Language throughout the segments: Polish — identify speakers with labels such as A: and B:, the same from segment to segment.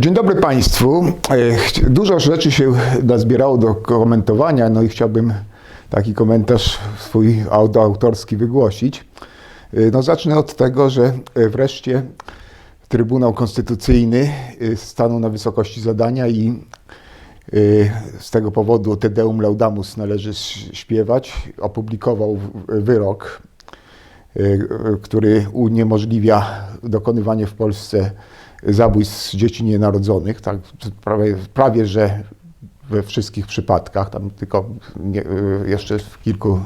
A: Dzień dobry Państwu. E, Dużo rzeczy się nazbierało do komentowania, no i chciałbym taki komentarz swój autoautorski wygłosić. E, No zacznę od tego, że e, wreszcie Trybunał Konstytucyjny stanął na wysokości zadania i z tego powodu Te Deum Laudamus należy śpiewać. Opublikował wyrok który uniemożliwia dokonywanie w Polsce zabójstw dzieci nienarodzonych, tak prawie, prawie że we wszystkich przypadkach, tam tylko nie, jeszcze w kilku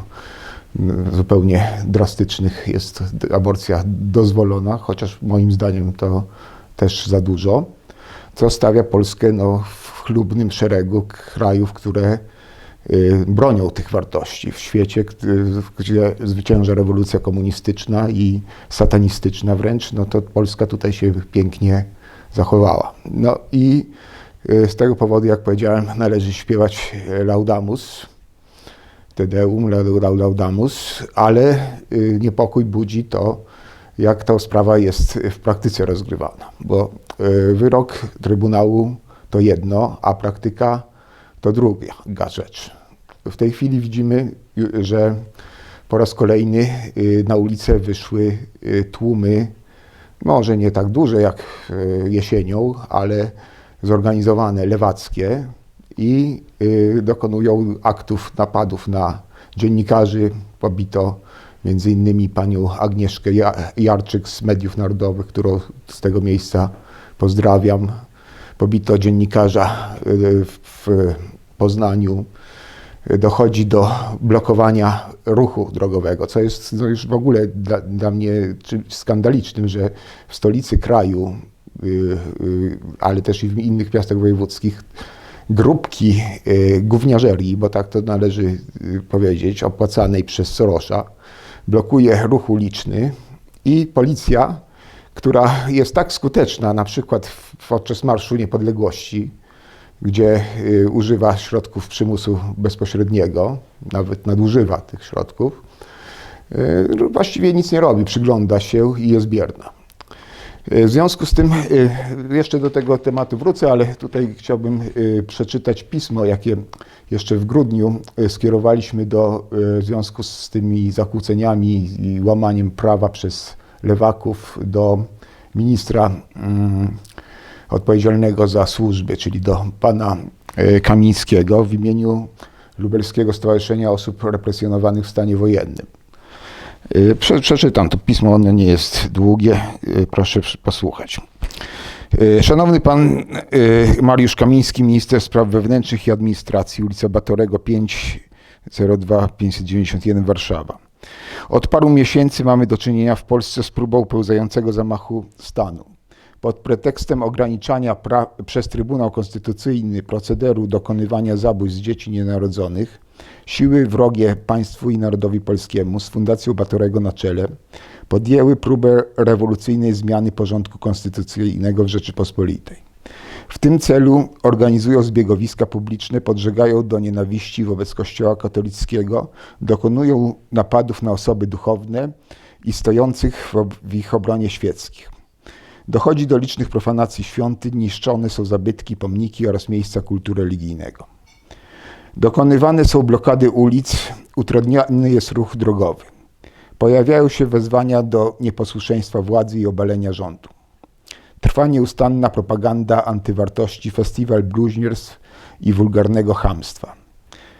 A: y, zupełnie drastycznych jest aborcja dozwolona, chociaż moim zdaniem to też za dużo, co stawia Polskę no, w chlubnym szeregu krajów, które bronią tych wartości w świecie, gdzie zwycięża rewolucja komunistyczna i satanistyczna wręcz, no to Polska tutaj się pięknie zachowała. No i y, z tego powodu, jak powiedziałem, należy śpiewać y, Laudamus, Te Deum, Laud- Laudamus, ale y, niepokój budzi to, jak ta sprawa jest w praktyce rozgrywana, bo y, wyrok Trybunału to jedno, a praktyka to druga rzecz. W tej chwili widzimy, y, że po raz kolejny y, na ulicę wyszły y, tłumy, może nie tak duże jak jesienią, ale zorganizowane, lewackie i dokonują aktów napadów na dziennikarzy. Pobito między innymi panią Agnieszkę Ja- Jarczyk z Mediów Narodowych, którą z tego miejsca pozdrawiam. Pobito dziennikarza w Poznaniu. Dochodzi do blokowania ruchu drogowego, co jest no już w ogóle dla, dla mnie skandalicznym, że w stolicy kraju, y, y, ale też i w innych miastach wojewódzkich, grupki y, gówniarzerii, bo tak to należy powiedzieć, opłacanej przez Sorosza, blokuje ruch uliczny i policja, która jest tak skuteczna, na przykład podczas Marszu Niepodległości, gdzie y, używa środków przymusu bezpośredniego, nawet nadużywa tych środków, y, właściwie nic nie robi, przygląda się i jest bierna. Y, W związku z tym, jeszcze do tego tematu wrócę, ale tutaj chciałbym przeczytać pismo, jakie jeszcze w grudniu skierowaliśmy do, w związku z tymi zakłóceniami i łamaniem prawa przez lewaków do ministra mm, odpowiedzialnego za służby, czyli do pana y, Kamińskiego w imieniu Lubelskiego Stowarzyszenia Osób Represjonowanych w stanie wojennym. Prze, przeczytam to pismo, ono nie jest długie, y, proszę posłuchać. Szanowny pan Mariusz Kamiński, minister spraw wewnętrznych i administracji, ulica Batorego 502 591 Warszawa. Od paru miesięcy mamy do czynienia w Polsce z próbą pełzającego zamachu stanu. Pod pretekstem ograniczania przez Trybunał Konstytucyjny procederu dokonywania zabójstw dzieci nienarodzonych, siły wrogie państwu i narodowi polskiemu z Fundacją Batorego na czele podjęły próbę rewolucyjnej zmiany porządku konstytucyjnego w Rzeczypospolitej. W tym celu organizują zbiegowiska publiczne, podżegają do nienawiści wobec Kościoła katolickiego, dokonują napadów na osoby duchowne i stojących w ich obronie świeckich. Dochodzi do licznych profanacji świątyń, niszczone są zabytki, pomniki oraz miejsca kultu religijnego. Dokonywane są blokady ulic, utrudniany jest ruch drogowy. Pojawiają się wezwania do nieposłuszeństwa władzy i obalenia rządu. Trwa nieustanna propaganda antywartości, festiwal bluźnierstw i wulgarnego chamstwa.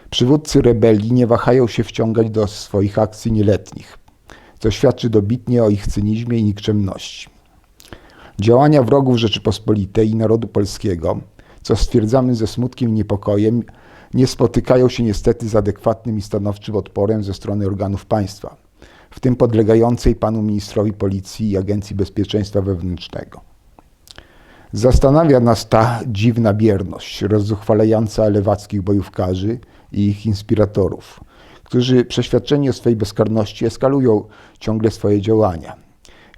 A: Przywódcy rebelii nie wahają się wciągać do swoich akcji nieletnich, co świadczy dobitnie o ich cynizmie i nikczemności. Działania wrogów Rzeczypospolitej i narodu polskiego, co stwierdzamy ze smutkiem i niepokojem, nie spotykają się niestety z adekwatnym i stanowczym odporem ze strony organów państwa, w tym podlegającej panu ministrowi Policji i Agencji Bezpieczeństwa Wewnętrznego. Zastanawia nas ta dziwna bierność, rozzuchwalająca lewackich bojówkarzy i ich inspiratorów, którzy przeświadczeni o swej bezkarności eskalują ciągle swoje działania.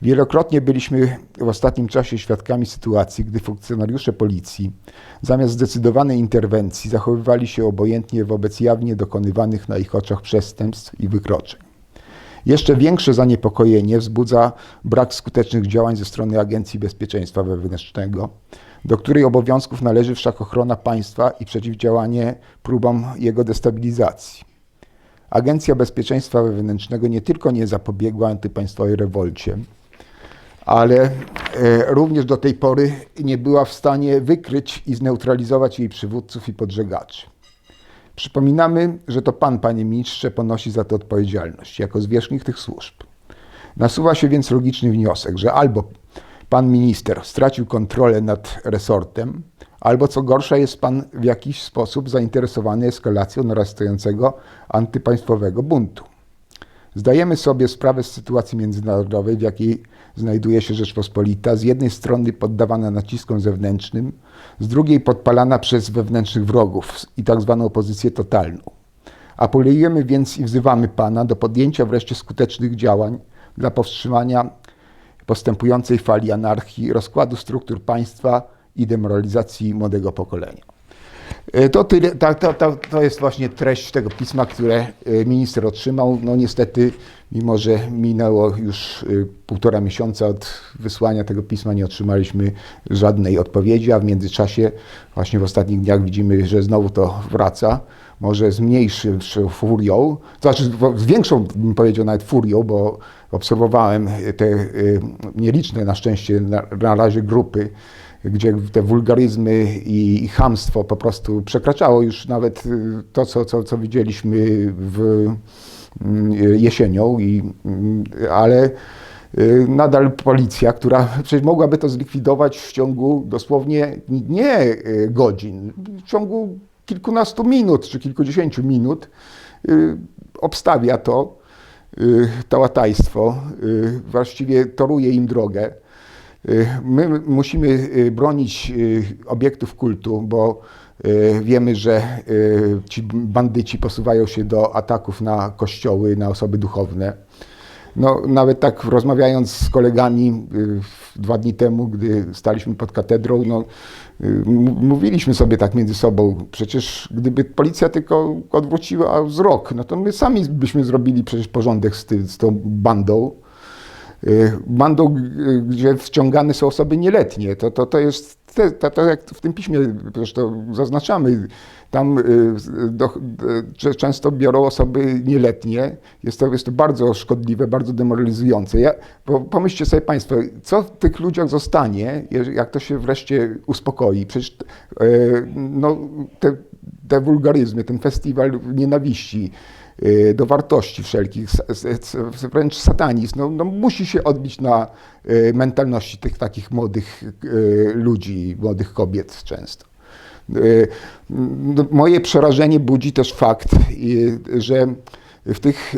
A: Wielokrotnie byliśmy w ostatnim czasie świadkami sytuacji, gdy funkcjonariusze policji zamiast zdecydowanej interwencji zachowywali się obojętnie wobec jawnie dokonywanych na ich oczach przestępstw i wykroczeń. Jeszcze większe zaniepokojenie wzbudza brak skutecznych działań ze strony Agencji Bezpieczeństwa Wewnętrznego do której obowiązków należy wszak ochrona państwa i przeciwdziałanie próbom jego destabilizacji. Agencja Bezpieczeństwa Wewnętrznego nie tylko nie zapobiegła antypaństwowej rewolcie, ale e, również do tej pory nie była w stanie wykryć i zneutralizować jej przywódców i podżegaczy. Przypominamy, że to Pan, Panie Ministrze, ponosi za to odpowiedzialność jako zwierzchnik tych służb. Nasuwa się więc logiczny wniosek, że albo Pan Minister stracił kontrolę nad resortem, albo co gorsza jest Pan w jakiś sposób zainteresowany eskalacją narastającego antypaństwowego buntu. Zdajemy sobie sprawę z sytuacji międzynarodowej, w jakiej znajduje się Rzeczpospolita, z jednej strony poddawana naciskom zewnętrznym, z drugiej podpalana przez wewnętrznych wrogów i tak zwaną opozycję totalną. Apelujemy więc i wzywamy Pana do podjęcia wreszcie skutecznych działań dla powstrzymania postępującej fali anarchii, rozkładu struktur państwa i demoralizacji młodego pokolenia. E, To, tyle, to, to, to, jest właśnie treść tego pisma, które e, minister otrzymał. No niestety, mimo że minęło już e, półtora miesiąca od wysłania tego pisma, nie otrzymaliśmy żadnej odpowiedzi, a w międzyczasie, właśnie w ostatnich dniach widzimy, że znowu to wraca. Może z mniejszą furią, to znaczy z większą, bym powiedział, nawet furią, bo obserwowałem te nieliczne na szczęście na, na razie grupy, gdzie te wulgaryzmy i, i chamstwo po prostu przekraczało już nawet to, co, co, co widzieliśmy w jesienią, i, ale nadal policja, która przecież mogłaby to zlikwidować w ciągu dosłownie nie godzin, w ciągu kilkunastu minut czy kilkudziesięciu minut obstawia to, to łatajstwo, właściwie toruje im drogę. My musimy bronić obiektów kultu, bo wiemy, że ci bandyci posuwają się do ataków na kościoły, na osoby duchowne. No, nawet tak rozmawiając z kolegami dwa dni temu, gdy staliśmy pod katedrą, no, mówiliśmy sobie tak między sobą, przecież gdyby policja tylko odwróciła wzrok, no to my sami byśmy zrobili przecież porządek z, ty, z tą bandą. Bandą, gdzie wciągane są osoby nieletnie. To, to, to jest, to, to jak w tym piśmie zresztą zaznaczamy, tam do, często biorą osoby nieletnie. Jest to, jest to bardzo szkodliwe, bardzo demoralizujące. Ja, pomyślcie sobie Państwo, co w tych ludziach zostanie, jak to się wreszcie uspokoi. Przecież no, te, te wulgaryzmy, ten festiwal nienawiści, do wartości wszelkich, wręcz satanizm, no, no, musi się odbić na mentalności tych takich młodych ludzi, młodych kobiet często. Moje przerażenie budzi też fakt, że w tych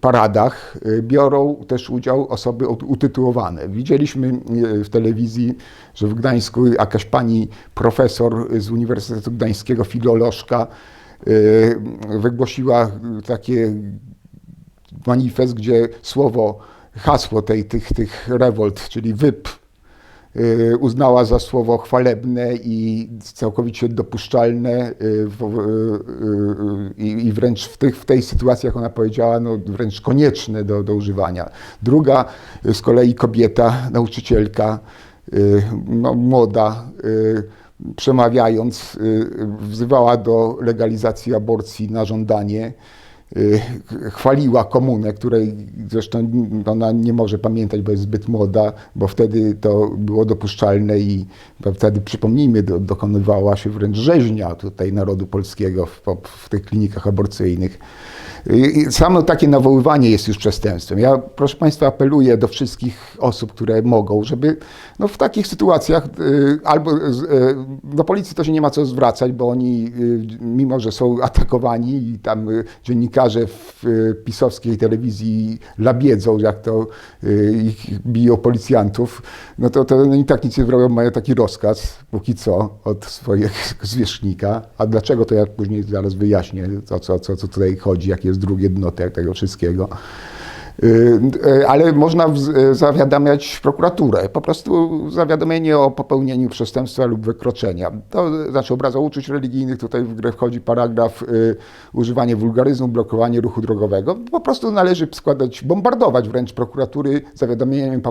A: paradach biorą też udział osoby utytułowane. Widzieliśmy w telewizji, że w Gdańsku jakaś pani profesor z Uniwersytetu Gdańskiego, filolożka, wygłosiła takie manifest, gdzie słowo, hasło tej, tych, tych rewolt, czyli WYP, uznała za słowo chwalebne i całkowicie dopuszczalne i wręcz w, tych, w tej sytuacji, jak ona powiedziała, no wręcz konieczne do, do używania. Druga z kolei kobieta, nauczycielka, no, młoda, przemawiając, wzywała do legalizacji aborcji na żądanie. Chwaliła komunę, której zresztą ona nie może pamiętać, bo jest zbyt młoda, bo wtedy to było dopuszczalne i wtedy, przypomnijmy, do, dokonywała się wręcz rzeźnia tutaj narodu polskiego w, w tych klinikach aborcyjnych. Samo takie nawoływanie jest już przestępstwem. Ja, proszę Państwa, apeluję do wszystkich osób, które mogą, żeby no, w takich sytuacjach albo do policji to się nie ma co zwracać, bo oni, mimo że są atakowani i tam dziennikarze w pisowskiej telewizji labiedzą, jak to ich biją policjantów, no to, to oni tak nic nie zrobią, mają taki rozkaz, póki co, od swojego zwierzchnika. A dlaczego, to ja później zaraz wyjaśnię, o co, co, co tutaj chodzi, jakie jest drugie dno tego wszystkiego. Ale można zawiadamiać prokuraturę. Po prostu zawiadomienie o popełnieniu przestępstwa lub wykroczenia. To znaczy obraza uczuć religijnych, tutaj w grę wchodzi paragraf y, używanie wulgaryzmu, blokowanie ruchu drogowego. Po prostu należy składać, bombardować wręcz prokuratury zawiadomieniem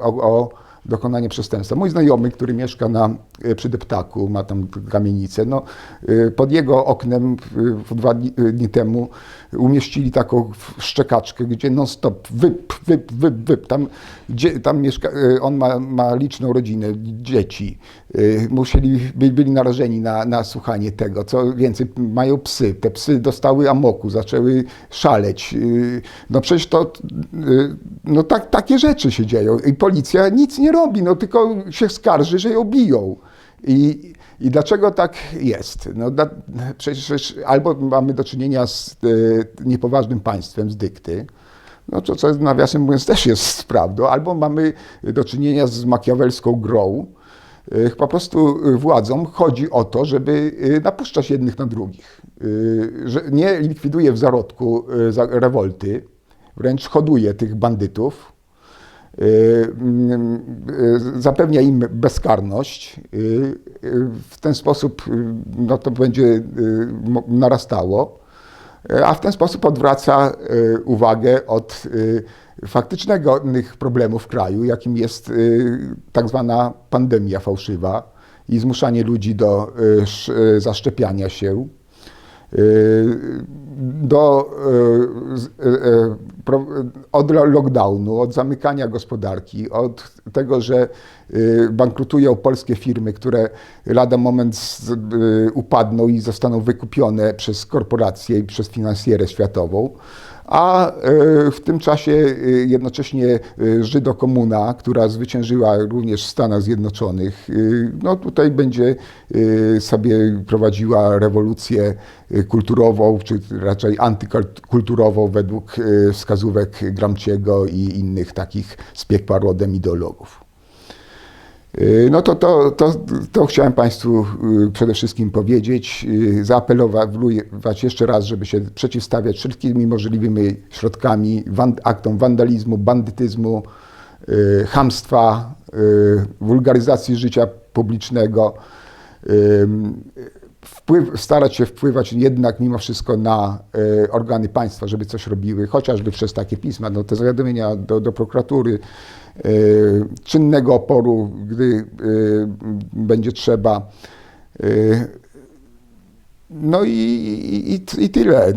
A: o, o dokonanie przestępstwa. Mój znajomy, który mieszka na, e, przy Deptaku, ma tam kamienicę, no, e, pod jego oknem e, dwa dni, dni temu umieścili taką szczekaczkę, gdzie non stop wyp, wyp, wyp, wyp. Tam, gdzie, tam mieszka, on ma, ma liczną rodzinę, dzieci. E, Musieli, by- byli narażeni na, na słuchanie tego. Co więcej, mają psy. Te psy dostały amoku, zaczęły szaleć. E, No przecież to, e, no tak, takie rzeczy się dzieją. I policja nic nie robi, no tylko się skarży, że ją biją. I, I dlaczego tak jest? No, da, przecież albo mamy do czynienia z niepoważnym państwem, z dykty, no to co nawiasem mówiąc też jest prawdą, albo mamy do czynienia z makiawelską grą. E, Po prostu e, władzom chodzi o to, żeby e, napuszczać jednych na drugich. Że nie likwiduje w zarodku za- rewolty, wręcz hoduje tych bandytów, y, mm, y, zapewnia im bezkarność. y, y, W ten sposób y, no, to będzie y, narastało, y, a w ten sposób odwraca y, uwagę od y, faktycznych problemów kraju, jakim jest tak zwana pandemia fałszywa i zmuszanie ludzi do sz- zaszczepiania się do, z- e, e, pro- od lo- lockdownu, od zamykania gospodarki, od tego, że bankrutują polskie firmy, które lada moment upadną i zostaną wykupione przez korporacje i przez finansjerę światową. A e, w tym czasie e, jednocześnie e, Żydokomuna, która zwyciężyła również w Stanach Zjednoczonych, no tutaj będzie sobie prowadziła rewolucję kulturową, czy raczej antykulturową według wskazówek Gramciego i innych takich z piekła rodem ideologów. Y, No to, to, to, to chciałem Państwu y, przede wszystkim powiedzieć, y, zaapelować jeszcze raz, żeby się przeciwstawiać wszystkimi możliwymi środkami aktom wandalizmu, bandytyzmu, chamstwa, y, wulgaryzacji życia publicznego. Wpływ, starać się wpływać jednak mimo wszystko na e, organy państwa, żeby coś robiły, chociażby przez takie pisma, no, te zawiadomienia do, do prokuratury, e, czynnego oporu, gdy e, będzie trzeba. No i, i, i tyle.